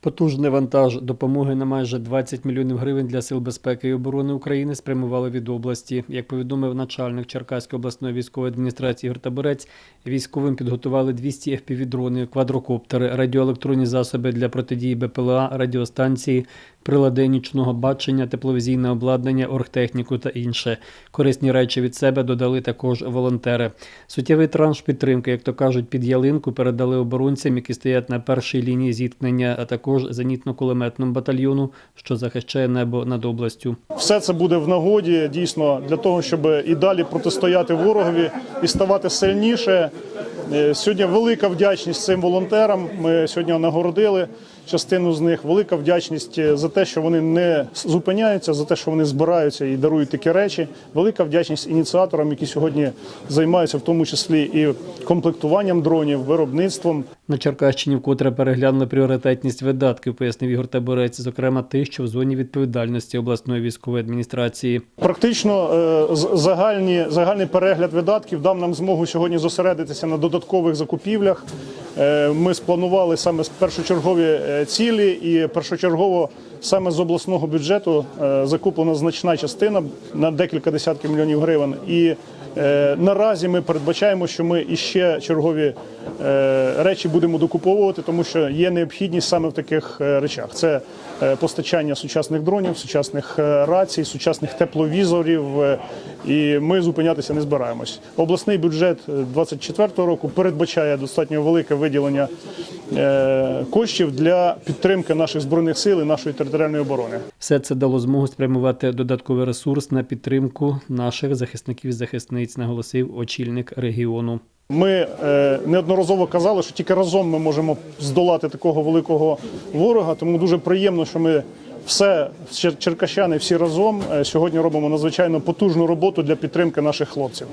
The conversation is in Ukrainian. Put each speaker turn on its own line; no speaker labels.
Потужний вантаж допомоги на майже 20 мільйонів гривень для сил безпеки і оборони України спрямували від області. Як повідомив начальник Черкаської обласної військової адміністрації Ігор Таборець, військовим підготували 200 FPV-дрони, квадрокоптери, радіоелектронні засоби для протидії БПЛА, радіостанції, прилади нічного бачення, тепловізійне обладнання, оргтехніку та інше. Корисні речі від себе додали також волонтери. Суттєвий транш підтримки, як то кажуть, під ялинку передали оборонцям, які стоять на першій лінії зіткнення, а також зенітно-кулеметному батальйону, що захищає небо над областю.
Все це буде в нагоді дійсно для того, щоб і далі протистояти ворогові і ставати сильніше. Е, Сьогодні велика вдячність цим волонтерам. Ми сьогодні нагородили частину з них. Велика вдячність е, за те, що вони не зупиняються, за те, що вони збираються і дарують такі речі. Велика вдячність ініціаторам, які сьогодні займаються в тому числі і комплектуванням дронів, виробництвом.
На Черкащині вкотре переглянули пріоритетність видатків, пояснив Ігор Таборець, зокрема тих, що в зоні відповідальності обласної військової адміністрації.
Практично е, загальні, загальний перегляд видатків дав нам змогу сьогодні зосередитися на додаткових закупівлях. Е, Ми спланували саме першочергові е, цілі, і першочергово саме з обласного бюджету закуплена значна частина на декілька десятків мільйонів гривень. І наразі ми передбачаємо, що ми іще чергові е, речі будемо докуповувати, тому що є необхідність саме в таких е, речах. Це е, постачання сучасних дронів, сучасних е, рацій, сучасних тепловізорів. е, І ми зупинятися не збираємось. Обласний бюджет 2024 року передбачає достатньо велике виділення е, коштів для підтримки наших збройних сил і нашої територіальної оборони.
Все це дало змогу спрямувати додатковий ресурс на підтримку наших захисників і захисниць, наголосив очільник регіону.
Ми е, неодноразово казали, що тільки разом ми можемо здолати такого великого ворога. Тому дуже приємно, що ми все черкащани всі разом е, сьогодні робимо надзвичайно потужну роботу для підтримки наших хлопців.